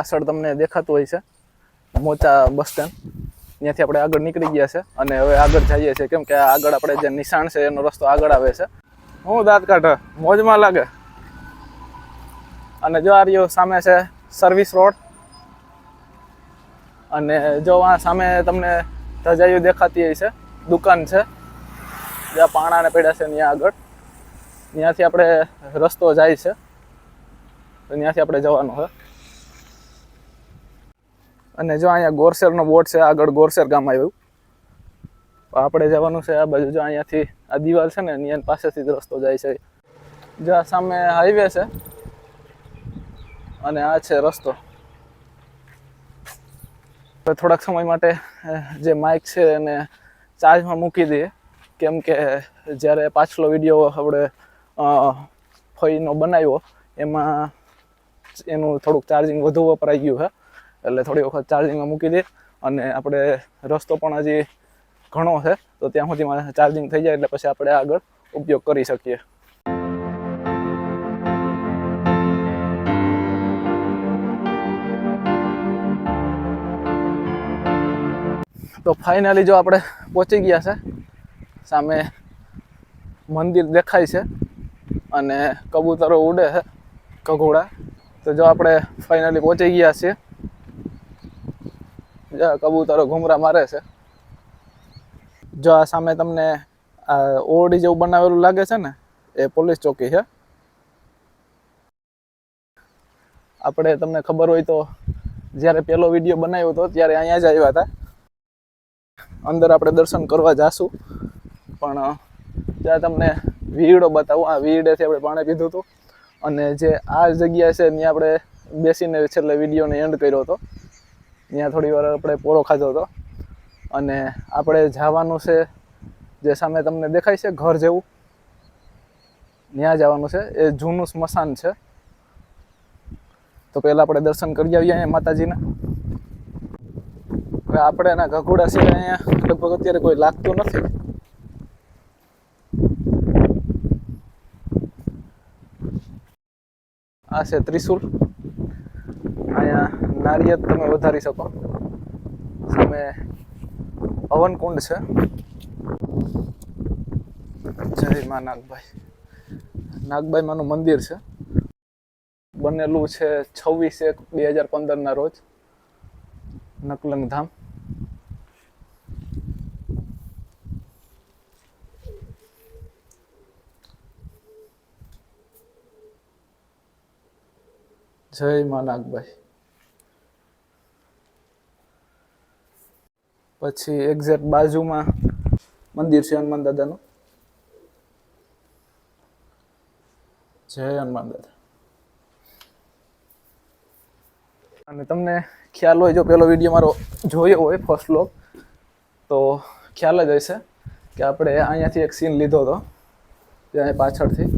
પાછળ તમને દેખાતું હોય છે. Mocha bus stand. ત્યાંથી આપણે આગળ નીકળી ગયા છે અને હવે આગળ જઈએ છીએ. કેમ કે આગળ આપણે જે નિશાણ છે, એનો રસ્તો આગળ આવે છે. હું દાંત કાઢ મોજમાં લાગે. અને જો આ રહ્યો સામે છે સર્વિસ રોડ અને જો આ સામે તમને ધજાયું દેખાતી હોય છે, દુકાન છે. જ્યાં પાણાને પડ્યા છે ત્યાં આગળ. ત્યાંથી આપણે રસ્તો જાય છે. તો ત્યાંથી આપણે જવાનું છે. અને જો અહીંયા ગોરસેરનો બોર્ડ છે, આગળ ગોરસેર ગામ આવ્યું. આપણે જવાનું છે આ બાજુ, જો અહીંયાથી આ દિવાલ છે ને નિયન પાસેથી જ રસ્તો જાય છે. જો આ સામે હાઈવે છે, અને આ છે રસ્તો. થોડાક સમય માટે જે માઇક છે એને ચાર્જમાં મૂકી દઈએ. કેમ કે જ્યારે પાછલો વીડિયો આપણે ફઈનો બનાવ્યો, એમાં એનું થોડુંક ચાર્જિંગ વધુ વપરાઈ ગયું છે. એટલે થોડી વખત ચાર્જિંગમાં મૂકી દઈએ અને આપણે રસ્તો પણ હજી ઘણો છે, તો ત્યાં સુધી મારે ચાર્જિંગ થઈ જાય એટલે પછી આપણે આગળ ઉપયોગ કરી શકીએ. તો ફાઇનલી જો આપણે પહોંચી ગયા છે, સામે મંદિર દેખાય છે અને કબૂતરો ઉડે છે, કઘોડા. તો જો આપણે ફાઇનલી પહોંચી ગયા છીએ જો, કબૂતરો ઘૂમરા મારે છે. જો આ સામે તમને ઓરડી જેવું બનાવેલું લાગે છે ને, એ પોલીસ ચોકી છે. આપણે તમને ખબર હોય તો, જ્યારે પહેલો વીડિયો બનાવ્યો હતો ત્યારે અહીંયા જ આવ્યા હતા. અંદર આપણે દર્શન કરવા જાશું. પણ, ત્યાં તમને વીડો બતાવું. આ વીડેથી આપણે પાણી પીધું હતું. અને જે આ જગ્યા છે, ત્યાં આપણે બેસીને છેલ્લે વિડીયોને એન્ડ કર્યો હતો. ત્યાં થોડી વાર આપણે પોરો ખાધો હતો. અને આપણે જવાનું છે, જે સામે તમને દેખાય છે, ઘર જેવું. ત્યાં જવાનું છે. એ જૂનું સ્મશાન છે. તો પહેલાં આપણે દર્શન કરી આવીએ અહીંયા માતાજીના. હવે આપણે એના ઘઘોડા સિવાય અહીંયા લગભગ અત્યારે કોઈ લાગતું નથી. આ છે ત્રિશુલ અહીંયા નારિયેળ તમે વધારી શકો. સામે હવનકુંડ છે. જય મા નાગભાઈ. નાગભાઈ માનું મંદિર છે. બનેલું છે છવ્વીસ એક બે હજાર પંદરના રોજ. નકલંગ ધામ. જય મા નાગભાઈ. પછી એક્ઝેક્ટ બાજુમાં મંદિર છે હનુમાન દાદાનું. જય હનુમાન દાદા. અને તમને ખ્યાલ હોય, જો પેલો વીડિયો મારો જોયો હોય ફર્સ્ટ લોક તો ખ્યાલ જ હશે કે આપણે અહીંયાથી એક સીન લીધો હતો, ત્યાં પાછળથી.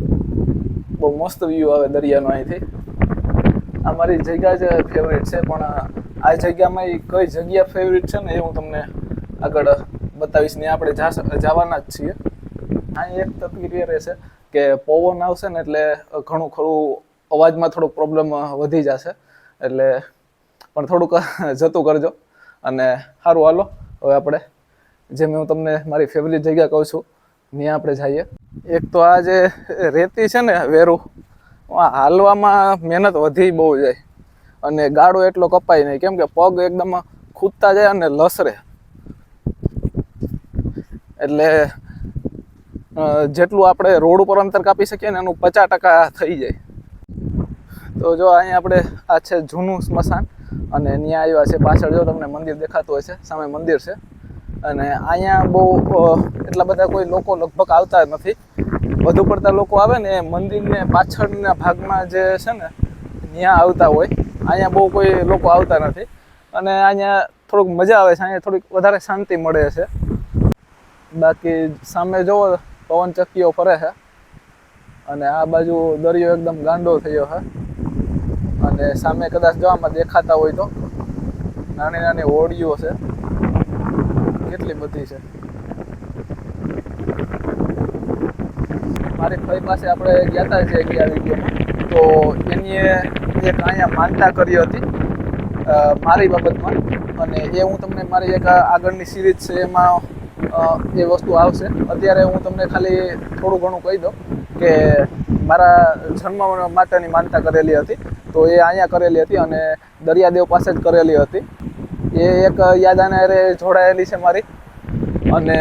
બહુ મસ્ત વ્યૂ આવે દરિયાનો અહીંથી. આ મારી જગ્યા જ ફેવરેટ છે, પણ આ જગ્યામાં એ કઈ જગ્યા ફેવરેટ છે ને એ હું તમને આગળ બતાવીશ ને આપણે જવાના જ છીએ. અહીં એક તકલીફ એ રહેશે કે પવન આવશે ને એટલે ઘણું ખરું અવાજમાં થોડો પ્રોબ્લેમ વધી જશે. એટલે પણ થોડુંક જતું કરજો. અને સારું હાલો. હવે આપણે, જેમ હું તમને મારી ફેવરિટ જગ્યા કહું છું ત્યાં આપણે જઈએ. એક તો આ જે રેતી છે ને વેરું, આ હાલવામાં મહેનત વધી બહુ જાય. અને ગાળો એટલો કપાય નહીં. કેમ કે પગ એકદમ ખૂદતા જાય અને લસરે. એટલે જેટલું આપણે રોડ ઉપર અંતર કાપી શકીએ ને એનું પચાસ ટકા થઈ જાય. તો જો અહીંયા આપણે, આ છે જૂનું સ્મશાન અને ત્યાં આવ્યા છે પાછળ. જો તમને મંદિર દેખાતું હોય છે સામે મંદિર છે. અને અહીંયા બહુ એટલા બધા કોઈ લોકો લગભગ આવતા નથી. વધુ પડતા લોકો આવે ને એ મંદિરને પાછળના ભાગમાં જે છે ને ત્યાં આવતા હોય. અહીંયા બહુ કોઈ લોકો આવતા નથી. અને અહીંયા થોડુંક મજા આવે છે. અહીંયા થોડીક વધારે શાંતિ મળે છે. બાકી સામે જોવો પવન ચક્કીઓ ફરે છે. અને આ બાજુ દરિયો એકદમ ગાંડો થયો છે. અને સામે કદાચ જોવામાં દેખાતા હોય તો નાની નાની હોડીઓ છે. કેટલી બધી છે. મારી ભાઈ પાસે આપણે ગયા હતા જે ગયા વિડીયોમાં તો એની એક અહીંયા માનતા કરી હતી મારી બાબતમાં. અને એ હું તમને મારી એક આગળની સિરીઝ છે, એમાં એ વસ્તુ આવશે. અત્યારે હું તમને ખાલી થોડું ઘણું કહી દઉં કે મારા જન્મ માટેની માનતા કરેલી હતી. તો એ અહીંયા કરેલી હતી અને દરિયાદેવ પાસે જ કરેલી હતી. એ એક યાદ આને જોડાયેલી છે મારી. અને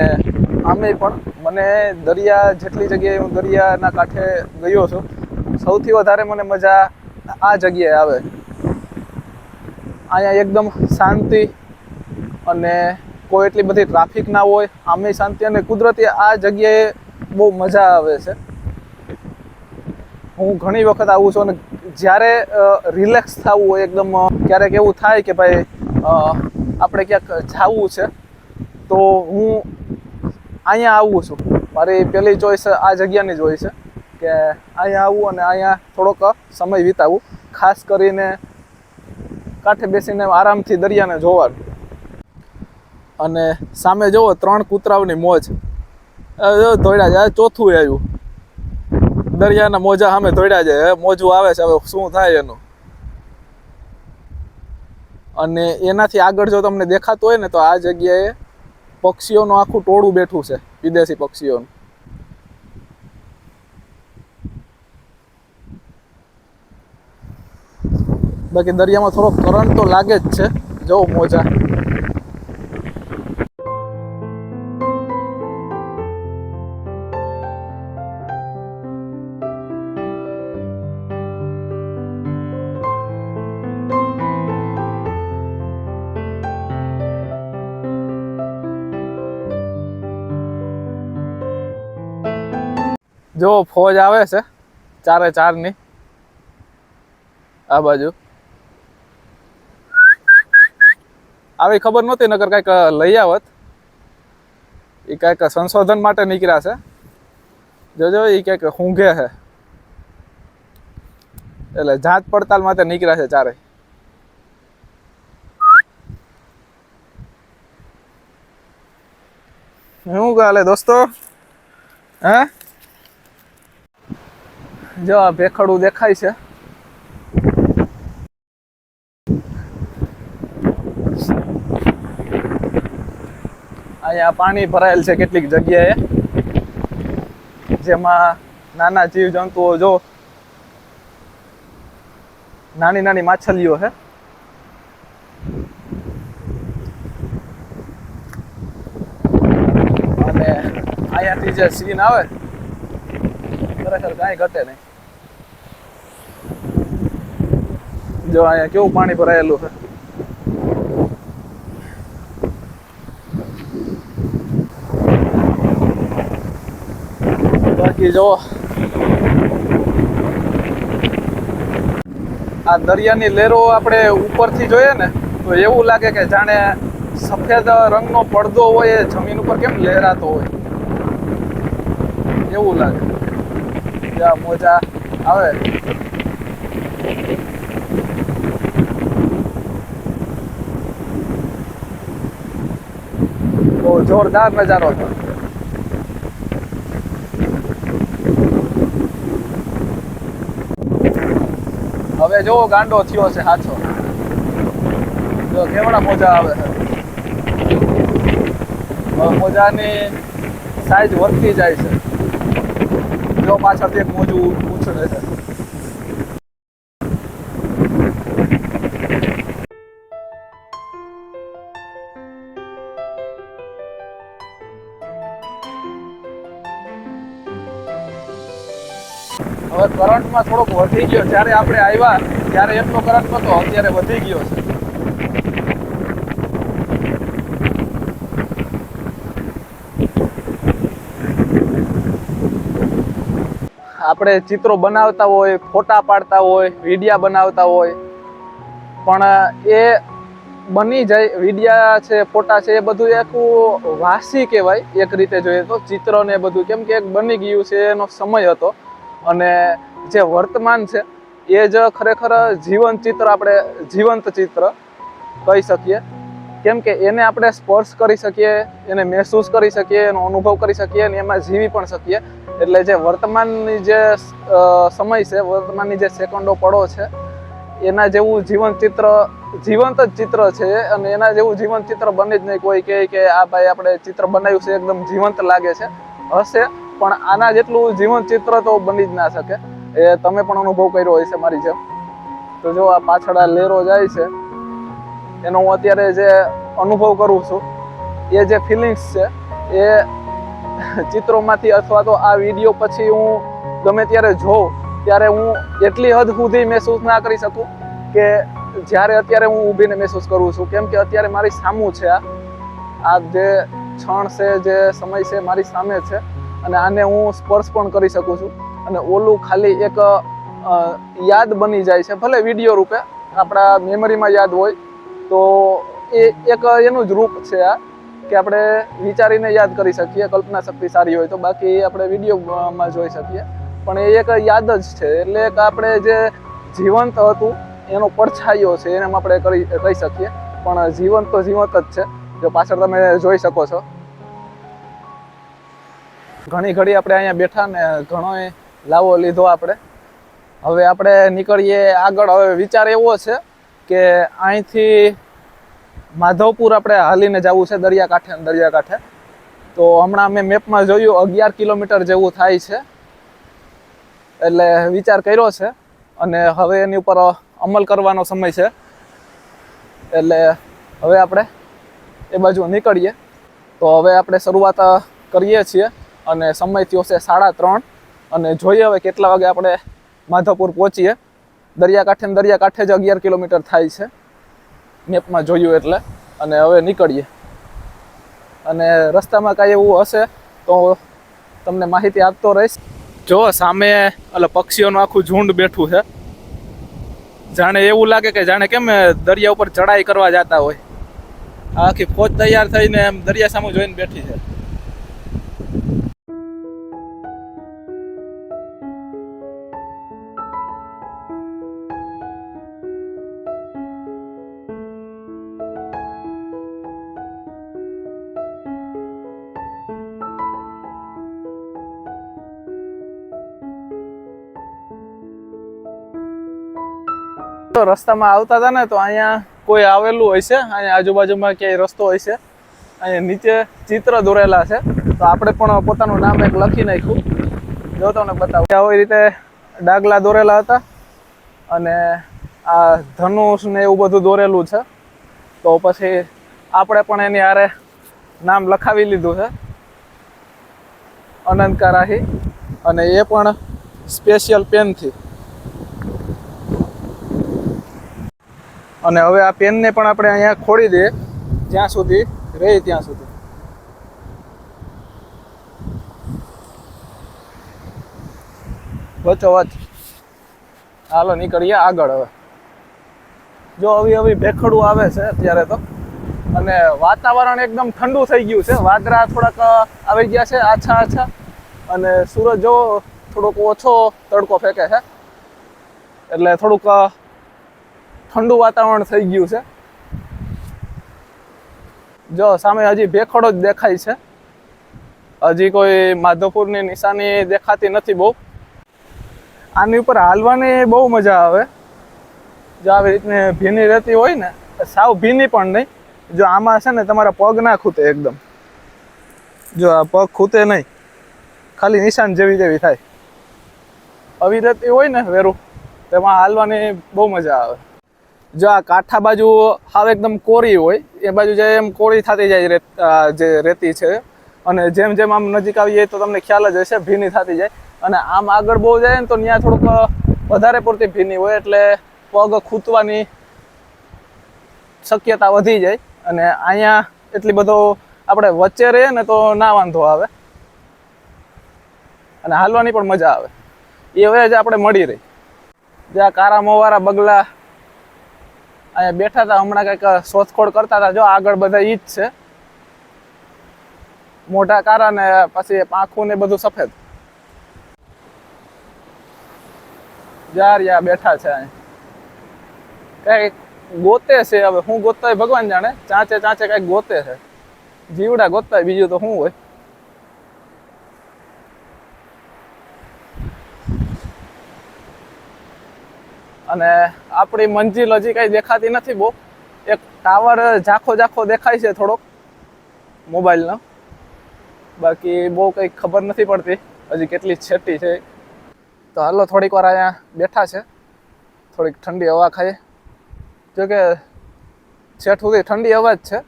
આમે પણ, મને દરિયા જેટલી જગ્યાએ હું દરિયાના કાંઠે ગયો છું, સૌથી વધારે મને મજા આ જગ્યાએ આવે. અહીંયા એકદમ શાંતિ અને કોઈ એટલી બધી ટ્રાફિક ના હોય આમે શાંતિ અને કુદરતી આ જગ્યાએ બહુ મજા આવે છે. હું ઘણી વખત આવું છું અને જ્યારે રિલેક્સ થવું હોય, એકદમ ક્યારેક એવું થાય કે ભાઈ આપણે ક્યાંક જવું છે, તો હું અહીંયા આવું છું. મારી પહેલી ચોઈસ આ જગ્યાની જ હોય છે. કે અહીંયા આવું અને અહીંયા થોડોક સમય વિતાવું. ખાસ કરીને કાંઠે બેસીને આરામથી દરિયાને જોવાનું. અને સામે જુઓ ત્રણ કૂતરાઓની મોજ. અ, દોડ્યા જાય ચોથું આવ્યું. દરિયાના મોજા સામે દોડ્યા જાય મોજું આવે છે હવે શું થાય એનું. અને એનાથી આગળ જો તમને દેખાતું હોય ને તો આ જગ્યાએ પક્ષીઓનું આખું ટોળું બેઠું છે વિદેશી પક્ષીઓનું. બાકી દરિયામાં થોડો કરંટ તો લાગે જ છે. જો મોજા. જો ફોજ આવે છે. ચારે ચારની. આ બાજુ. આવી ખબર નહોતી નગર કાંઈક લઈ આવત. એ કાંઈક સંશોધન માટે નીકળ્યા છે. જોજો એ કંઈક ઊંઘે છે. એટલે જાત પડતાલ માટે નીકળ્યા છે ચારે શું કાલે દોસ્તો? હે? જો આ ભેખડું દેખાય છે. અહીંયા પાણી ભરાયેલ છે કેટલીક જગ્યાએ. જેમાં નાના જીવજંતુઓ જો નાની નાની માછલીઓ છે. અને અહીંયાથી જે સીન આવે, ખરેખર કાંઈ ઘટે નહીં. જો અહીંયા કેવું પાણી ભરાયેલું છે. બાકી જો આ દરિયાની લહેરો આપણે ઉપરથી જોઈએ ને, તો એવું લાગે કે જાણે સફેદ રંગનો પડદો હોય એ જમીન ઉપર કેમ લહેરાતો હોય. એવું લાગે. જ્યાં મોજા આવે. બહુ જોરદાર નજારો હતો હવે જોવો ગાંડો થયો છે સાચો જો કેવડા મોજા આવે છે? મોજાની સાઈઝ વધતી જાય છે. જો પાછળથી એક મોજું ઉછળે છે. કરંટમાં થોડોક વધી ગયો. જ્યારે આપણે આવ્યા, ત્યારે એટલો કરંટ નહોતો. અત્યારે વધી ગયો છે. આપણે ચિત્રો બનાવતા હોય, ફોટા પાડતા હોય, વિડિયા બનાવતા હોય, પણ, એ બની જાય, વિડિયા છે, ફોટા છે, એ બધું એક વાસી કહેવાય. એક રીતે જોઈએ તો ચિત્ર ને બધું કેમ કે એક બની ગયું છે, એનો સમય હતો. અને જે વર્તમાન છે, એ જ ખરેખર જીવંત ચિત્ર આપણે, જીવંત ચિત્ર કહી શકીએ. કેમ કે એને આપણે સ્પર્શ કરી શકીએ, એને મહેસૂસ કરી શકીએ, એનો અનુભવ કરી શકીએ અને એમાં જીવી પણ શકીએ. એટલે જે વર્તમાનની જે સમય છે, વર્તમાનની જે સેકન્ડો પળો છે, એના જેવું જીવન ચિત્ર, જીવંત જ ચિત્ર છે અને એના જેવું જીવંત ચિત્ર બને જ નહીં. કોઈ કહે કે આ ભાઈ આપણે ચિત્ર બનાવ્યું છે, એકદમ જીવંત લાગે છે. હશે, પણ આના જેટલું જીવંત ચિત્ર તો બની જ ના શકે. એ તમે પણ અનુભવ કર્યો હોય છે મારી જેમ. તો જો આ પાછળ આ લેરો જાય છે, એનો હું અત્યારે જે અનુભવ કરું છું, એ જે ફિલિંગ્સ છે, એ ચિત્રોમાંથી અથવા તો આ વીડિયો પછી હું ગમે ત્યારે જોઉં, ત્યારે હું એટલી હદ સુધી મહેસૂસ ના કરી શકું કે જ્યારે અત્યારે હું ઊભીને મહેસૂસ કરું છું. કેમ કે અત્યારે મારી સામું છે આ. આ જે ક્ષણ છે, જે સમય છે મારી સામે છે, અને આને હું સ્પર્શ પણ કરી શકું છું. અને ઓલું ખાલી એક યાદ બની જાય છે, ભલે વીડિયો રૂપે, આપણા મેમરીમાં યાદ હોય, તો એ એક એનું જ રૂપ છે આ, કે આપણે વિચારીને યાદ કરી શકીએ, કલ્પના શક્તિ સારી હોય તો, બાકી આપણે વિડીયોમાં જોઈ શકીએ. પણ એ એક યાદ જ છે, એટલે કે આપણે જે જીવંત હતું, એનો પડછાયો છે, એને આપણે કરી, કહી શકીએ. પણ જીવંત તો જીવંત જ છે, જો પાછળ તમે જોઈ શકો છો. ઘણી ઘડી આપણે અહીંયા બેઠા ને ઘણો લાવો લીધો આપણે. હવે આપણે નીકળીએ આગળ. હવે વિચાર એવો છે કે અહીંથી માધવપુર આપણે હાલીને જવું છે દરિયાકાંઠે દરિયાકાંઠે. તો હમણાં મેં મેપમાં જોયું, અગિયાર કિલોમીટર જેવું થાય છે. એટલે વિચાર કર્યો છે. અને હવે એની ઉપર અમલ કરવાનો સમય છે. એટલે હવે આપણે એ બાજુ નીકળીએ. તો હવે આપણે શરૂઆત કરીએ છીએ. અને સમય થયો છે સાડા ત્રણ. અને જોઈએ હવે કેટલા વાગે આપણે માધવપુર પહોંચીએ. દરિયાકાંઠે ને દરિયાકાંઠે જ અગિયાર કિલોમીટર થાય છે. મેપમાં જોયું એટલે. અને હવે નીકળીએ. અને રસ્તામાં કાંઈ એવું હશે તો તમને માહિતી આપતો રહીશ. જો સામે એટલે પક્ષીઓનું આખું ઝુંડ બેઠું છે. જાણે એવું લાગે કે જાણે કેમ દરિયા ઉપર ચડાઈ કરવા જતા હોય. આખી ફોજ તૈયાર થઈને એમ દરિયા સામે જોઈને બેઠી છે. તો રસ્તામાં આવતા હતા ને, તો અહીંયા કોઈ આવેલું હોય છે, અહીંયા આજુબાજુમાં ક્યાંય રસ્તો હોય છે. અહીંયા નીચે ચિત્ર દોરેલા છે. તો આપણે પણ પોતાનું નામ એક લખી નાખ્યું. જો તમને બતાવું. આવી રીતે ડાગલા દોરેલા હતા અને આ ધનુષ ને એવું બધું દોરેલું છે. તો પછી આપણે પણ એની હારે નામ લખાવી લીધું છે. અનંત કારાહી અને એ પણ સ્પેશિયલ પેનથી અને હવે આ પેનને પણ આપણે અહીંયા ખોડી દઈએ. જ્યાં સુધી રહે ત્યાં સુધી. વચ્ચો વચ હાલો, નીકળીએ આગળ હવે. જો હવે હવે ભેખડું આવે છે અત્યારે તો. અને વાતાવરણ એકદમ ઠંડુ થઈ ગયું છે. વાદરા થોડાક આવી ગયા છે, આછા આછા. અને સૂરજ જો થોડોક ઓછો તડકો ફેંકે છે. એટલે થોડુંક ઠંડુ વાતાવરણ થઈ ગયું છે. જો સામે હજી ભેખડો જ દેખાય છે. હજી કોઈ માધવપુરની નિશાની દેખાતી નથી બહુ. આની ઉપર હાલવાની બહુ મજા આવે. જો આવી રીતની ભીની રહેતી હોય ને સાવ ભીની પણ નહીં. જો આમાં છે ને તમારા પગ ના ખૂતે એકદમ. જો આ પગ ખૂતે નહીં. ખાલી નિશાન જેવી જેવી થાય. આવી રહેતી હોય ને વેરું, તેમાં હાલવાની બહુ મજા આવે. જો આ કાંઠા બાજુ હાવ એકદમ કોરી હોય, એ બાજુ જે એમ કોરી થતી જાય જે રેતી છે, અને જેમ જેમ આમ નજીક આવીએ તો તમને ખ્યાલ જ હશે, ભીની થતી જાય. અને આમ આગળ બહુ જાય ને તો ત્યાં થોડુંક વધારે પૂરતી ભીની હોય, એટલે પગ ખૂતવાની શક્યતા વધી જાય. અને અહીંયા એટલી બધો આપણે વચ્ચે રહીએ ને તો ના વાંધો આવે. અને હાલવાની પણ મજા આવે. એ હવે જ આપણે મળી રહી. જે આ કારા મોવારા બગલા અહીંયા બેઠા હતા, હમણાં કંઈક શોધખોળ કરતા હતા. જો, આગળ બધા ઈ જ છે. મોઢા કારા ને પછી પાંખું ને બધું સફેદ. યાર બેઠા છે કઈ ગોતે છે હવે, હું ગોતતા ભગવાન જાણે. ચાંચે ચાંચે કંઈક ગોતે છે. જીવડા ગોતતા બીજું તો શું હોય? અને આપણી મંજિલ હજી કાંઈ દેખાતી નથી બહુ. એક ટાવર ઝાખો ઝાખો દેખાય છે થોડોક મોબાઈલનો. બાકી બહુ કંઈ ખબર નથી પડતી. હજી કેટલી છેટી છે. તો હાલો થોડીક વાર અહીંયા બેઠા છે. થોડીક ઠંડી હવા ખાઈએ. જો કે છેઠ સુધી ઠંડી હવા જ છે.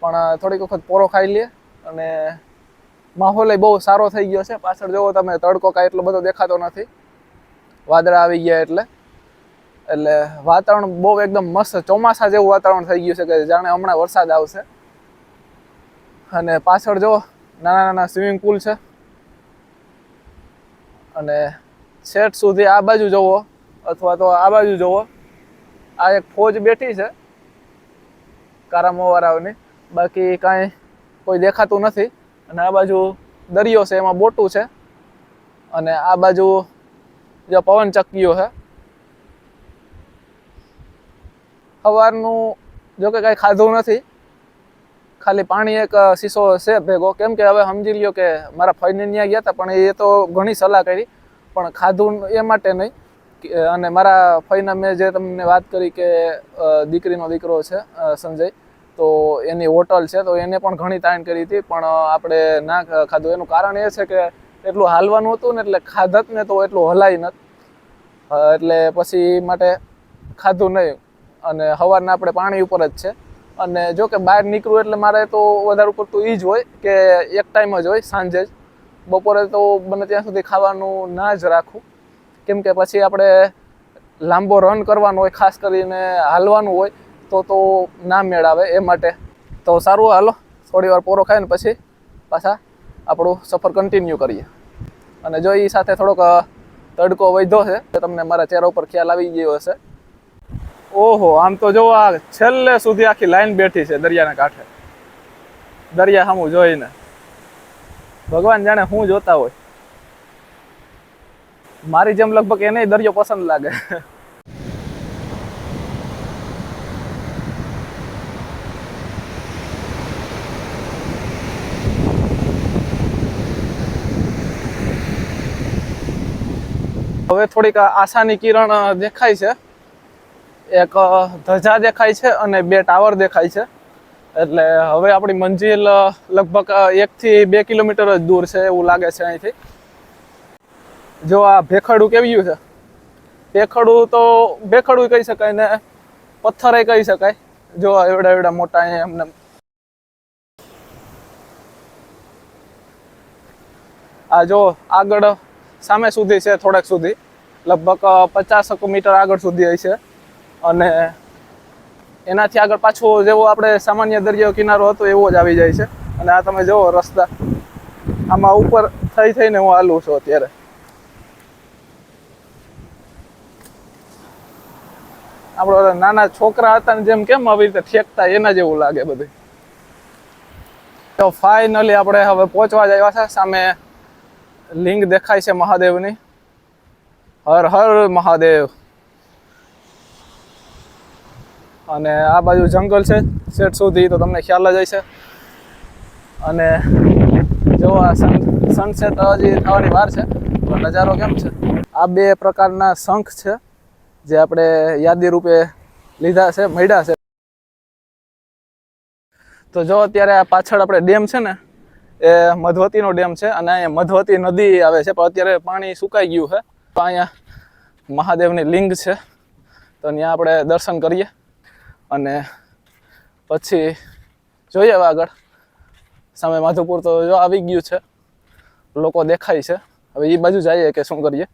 પણ થોડીક વખત પોરો ખાઈ લઈએ. અને માહોલ બહુ સારો થઈ ગયો છે. પાછળ જોવો તમે, તડકો કાંઈ એટલો બધો દેખાતો નથી. વાદળા આવી ગયા એટલે. એટલે વાતાવરણ બહુ એકદમ મસ્ત ચોમાસા જેવું વાતાવરણ થઈ ગયું છે કે જાણે હમણાં વરસાદ આવશે. અને પાછળ જો નાના નાના સ્વિમિંગ પુલ છે. અને છેટ સુધી આ બાજુ જુઓ, અથવા તો આ બાજુ જવો આ એક ફોજ બેઠી છે કારામોવારાઓની બાકી કાંઈ કોઈ દેખાતું નથી. અને આ બાજુ દરિયો છે, એમાં બોટું છે. અને આ બાજુ જે પવન ચક્કીઓ છે. સવારનું જો કે કાંઈ ખાધું નથી. ખાલી પાણી એક શીશો છે ભેગો. કેમ કે હવે સમજી લ્યો કે મારા ફઈને ત્યાં ગયા હતા પણ એ તો ઘણી સલાહ કરી. પણ ખાધું એ માટે નહીં. અને મારા ફઈના મેં જે તમને વાત કરી કે દીકરીનો દીકરો છે સંજય, તો એની હોટલ છે, તો એને પણ ઘણી તાણ કરી હતી. પણ આપણે ના ખાધું. એનું કારણ એ છે કે એટલું હાલવાનું હતું ને એટલે ખાધત ને તો એટલું હલાય નથી. એટલે પછી માટે ખાધું નહીં. અને સવારના આપણે પાણી ઉપર જ છે. અને જો કે બહાર નીકળું એટલે મારે તો વધારે પડતું એ જ હોય કે એક ટાઈમ જ હોય સાંજે જ. બપોરે તો બને ત્યાં સુધી ખાવાનું ના જ રાખું. કેમ કે પછી આપણે લાંબો રન કરવાનો હોય, ખાસ કરીને હાલવાનું હોય, તો તો ના મેળ આવે એ માટે. તો સારું, હાલો, થોડી વાર પોરો ખાઈને પછી પાછા આપણું સફર કન્ટિન્યુ કરીએ. અને જો એ સાથે થોડોક તડકો વધ્યો છે, તો તમને મારા ચહેરા ઉપર ખ્યાલ આવી ગયો હશે. ઓહો, આમ તો જો આ છેલ્લે સુધી આખી લાઈન બેઠી છે દરિયાના કાંઠે. દરિયા સામું જોઈને. ભગવાન જાણે હું જોતા હોય. મારી જેમ લગભગ એને દરિયો પસંદ લાગે. હવે થોડીક આશાની કિરણ દેખાય છે. એક ધજા દેખાય છે અને બે ટાવર દેખાય છે. એટલે હવે આપણી મંજિલ લગભગ એકથી બે કિલોમીટર જ દૂર છે એવું લાગે છે અહીંથી. જો આ ભેખડું કેવ્યું છે? ભેખડું તો, ભેખડું કહી શકાય ને, પથ્થરે કહી શકાય. જો એવડા એવડા મોટા એમને. આ જો આગળ સામે સુધી છે, થોડાક સુધી. લગભગ પચાસ મીટર આગળ સુધી હશે અને એનાથી આગળ પાછો જેવો આપણે સામાન્ય દરિયો કિનારો હતો, એવો જ આવી જાય છે. અને આ તમે જુઓ રસ્તા, આમાં ઉપર થઈ થઈને હું હાલું છું અત્યારે. આપણે નાના છોકરા હતા ને જેમ કેમ આવી રીતે ઠેકતા, એના જેવું લાગે બધું. તો ફાઇનલી આપણે હવે પહોંચવા જ આવ્યા છે. સામે લિંગ દેખાય છે મહાદેવની. હર હર મહાદેવ. અને આ બાજુ જંગલ છે સેટ સુધી તો તમને ખ્યાલ જ હશે. અને જો આ સન સનસેટ હજી થવાની વાર છે તો નજારો કેમ છે? આ બે પ્રકારના શંખ છે, જે આપણે યાદી રૂપે લીધા છે, મળ્યા છે. તો જો અત્યારે આ પાછળ આપણે ડેમ છે ને, એ મધવતીનો ડેમ છે, અને અહીંયા મધવતી નદી આવે છે, પણ અત્યારે પાણી સુકાઈ ગયું છે. તો અહીંયા મહાદેવની લિંગ છે. તો ત્યાં આપણે દર્શન કરીએ. અને પછી જોઈએ હવે આગળ. સામે માધુપુર તો જો આવી ગયું છે. લોકો દેખાય છે. હવે એ બાજુ જઈએ કે શું કરીએ.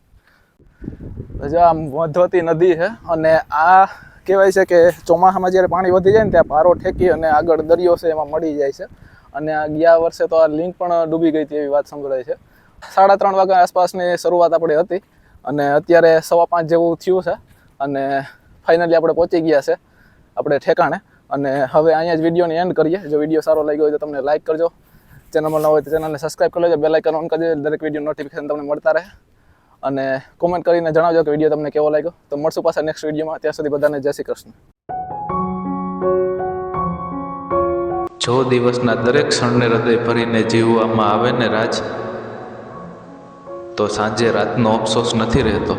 જો આમ મધવતી નદી છે અને આ કહેવાય છે કે ચોમાસામાં જ્યારે પાણી વધી જાય ને ત્યાં પારો ઠેકી અને આગળ દરિયો છે એમાં મળી જાય છે. અને આ ગયા વર્ષે તો આ લિંક પણ ડૂબી ગઈ હતી એવી વાત સંભળાય છે. સાડા ત્રણ વાગ્યા આસપાસની શરૂઆત આપણી હતી. અને અત્યારે સવા પાંચ જેવું થયું છે. અને ફાઇનલી આપણે પહોંચી ગયા છે. આપણે ઠેકાણે. અને હવે અહીંયા જ વિડીયોની એન્ડ કરીએ. જો વીડિયો સારો લાગ્યો હોય તો તમને લાઇક કરજો. ચેનલમાં ન હોય તો ચેનલને સબસ્ક્રાઈબ કરી લેજો. બેલ આઇકન ઓન કરજો દરેક વીડિયો નોટિફિકેશન તમને મળતા રહે. અને કોમેન્ટ કરીને જણાવજો કે વીડિયો તમને કેવો લાગ્યો. તો મળશું પાછા નેક્સ્ટ વિડીયોમાં ત્યાં સુધી બધાને જય શ્રી કૃષ્ણ. જો દિવસના દરેક ક્ષણને હૃદય ભરીને જીવવામાં આવે ને રાજ, તો સાંજે રાતનો અફસોસ નથી રહેતો.